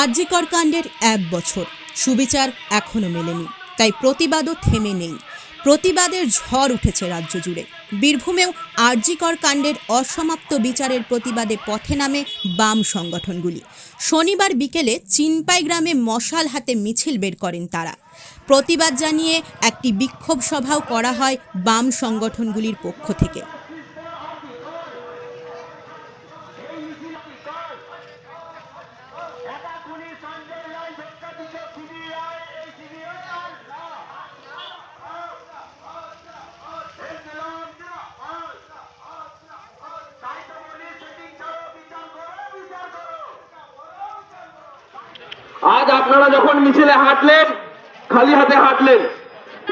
আরজিকর কাণ্ডের এক বছর। সুবিচার এখনও মেলেনি, তাই প্রতিবাদও থেমে নেই। প্রতিবাদের ঝড় উঠেছে রাজ্য জুড়ে। বীরভূমেও আরজিকর কাণ্ডের অসমাপ্ত বিচারের প্রতিবাদে পথে নামে বাম সংগঠনগুলি। শনিবার বিকেলে চিনপাই গ্রামে মশাল হাতে মিছিল বের করেন তারা। প্রতিবাদ জানিয়ে একটি বিক্ষোভ সভাও করা হয় বাম সংগঠনগুলির পক্ষ থেকে। আজ আপনারা যখন মিছিলে হাঁটলেন, খালি হাতে হাঁটলেন,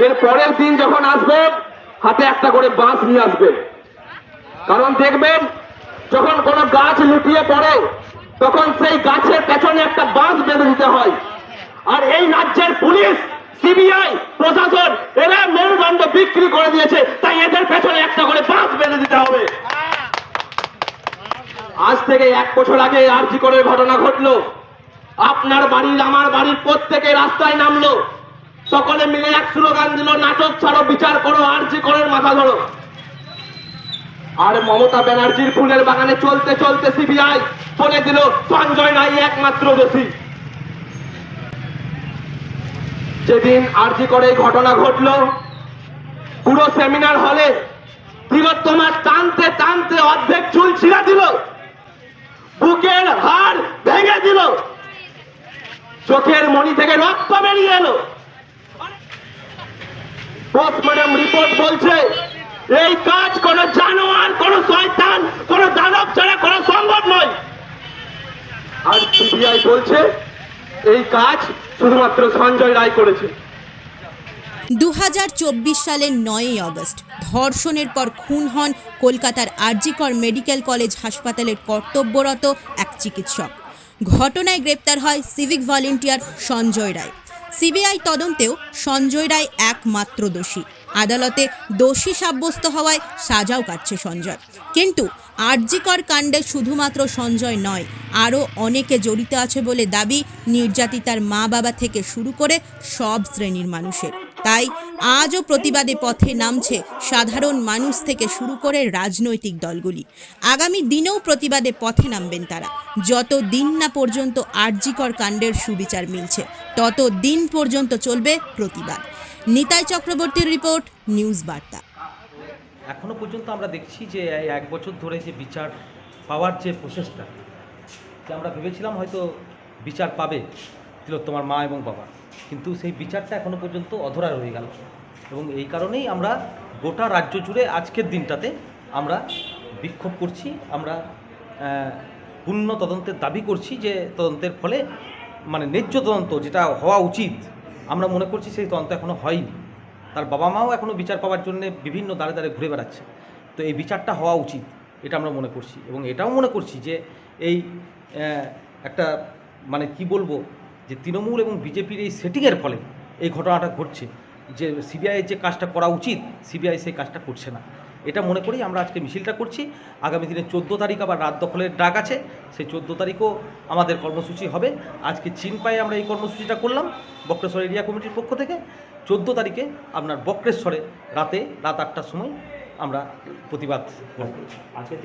এর পরের দিন যখন আসবেন, হাতে একটা করে বাঁশ নিয়ে আসবেন। কারণ দেখবেন, যখন কোনো গাছ লুটিয়ে পড়ে, তখন সেই গাছের পেছনে একটা বাঁশ বেঁধে দিতে হয়। আর এই রাজ্যের পুলিশ, সিবিআই, প্রশাসন, এরা মেরুদণ্ড বিক্রি করে দিয়েছে, তাই এদের পেছনে একটা করে বাঁশ বেঁধে দিতে হবে। আজ থেকে এক বছর আগে আরজি করে ঘটনা ঘটলো। আপনার বাড়ির আমার বাড়ির প্রত্যেকে রাস্তায় নামলো। সকলে মিলে এক স্লোগান দিল, নাটক ছাড়ো, বিচার করো, আরজি করের মাথা ধরো। আর মমতা ব্যানার্জির ফুলের বাগানে চলতে চলতে সিবিআই বলে দিল, সঞ্জয় নাই, একমাত্র দোষী। যেদিন আরজি করে ঘটনা ঘটলো, পুরো সেমিনার হলে তিলোত্তমা টানতে টানতে অর্ধেক চুল ছিঁড়া দিল। বুকের হাড় চোখের মণি থেকে রক্ত বেরিয়ে এলো। পোস্টমর্টম রিপোর্ট বলছে, এই কাজ কোন জানোয়ার, কোন শয়তান, কোন দানব ছাড়া করা সম্ভব নয়। আর সিবিআই বলছে, এই কাজ শুধুমাত্র সঞ্জয় রায় করেছে। দু হাজার চব্বিশ সালের নয়ই আগস্ট, ধর্ষণের পর খুন হন কলকাতার আরজিকর মেডিকেল কলেজ হাসপাতালের কর্তব্যরত এক চিকিৎসক। ঘটনায় গ্রেপ্তার হয় civic volunteer Sanjay Roy. CBI তদন্তেও Sanjay Roy একমাত্র দোষী। আদালতে দোষী সাব্যস্ত হওয়ায় সাজাও কাটছে সঞ্জয়। কিন্তু আরজিকর কাণ্ডে শুধুমাত্র সঞ্জয় নয়, আরও অনেকে জড়িত আছে বলে দাবি নির্যাতিতার মা বাবা থেকে শুরু করে সব শ্রেণির মানুষের। তাই আজও প্রতিবাদে পথে নামছে সাধারণ মানুষ থেকে শুরু করে রাজনৈতিক দলগুলি। আগামী দিনেও প্রতিবাদে পথে নামবেন তারা। যত দিন না পর্যন্ত আরজিকর কাণ্ডের সুবিচার মিলছে, তত দিন পর্যন্ত চলবে প্রতিবাদ। নিতাই চক্রবর্তীর রিপোর্ট, নিউজ বার্তা। এখনও পর্যন্ত আমরা দেখছি যে এক বছর ধরে যে বিচার পাওয়ার যে প্রসেসটা যে আমরা ভেবেছিলাম হয়তো বিচার পাবে তিলোত্তমার মা এবং বাবা। কিন্তু সেই বিচারটা এখনও পর্যন্ত অধরা রয়ে গেল। এবং এই কারণেই আমরা গোটা রাজ্য জুড়ে আজকের দিনটাতে আমরা বিক্ষোভ করছি, আমরা পূর্ণ তদন্তের দাবি করছি যে তদন্তের ফলে মানে ন্যায্য তদন্ত যেটা হওয়া উচিত, আমরা মনে করছি সেই তদন্ত এখনও হয়নি। তার বাবা মাও এখনও বিচার পাওয়ার জন্য বিভিন্ন দাঁড়ে দাঁড়ে ঘুরে বেড়াচ্ছে। তো এই বিচারটা হওয়া উচিত, এটা আমরা মনে করছি। এবং এটাও মনে করছি যে এই একটা মানে কি বলব যে তৃণমূল এবং বিজেপির এই সেটিংয়ের ফলে এই ঘটনাটা ঘটছে, যে সিবিআইয়ের যে কাজটা করা উচিত সিবিআই সেই কাজটা করছে না। এটা মনে করেই আমরা আজকে মিছিলটা করছি। আগামী দিনে চোদ্দ তারিখ আবার রাত দখলের ডাক আছে, সেই চোদ্দ তারিখও আমাদের কর্মসূচি হবে। আজকে চীন পায়ে আমরা এই কর্মসূচিটা করলাম, বক্রেশ্বর এরিয়া কমিটির পক্ষ থেকে। চোদ্দ তারিখে আপনার বক্রেশ্বরে রাতে রাত আটটার সময় আমরা প্রতিবাদ করব। আজকে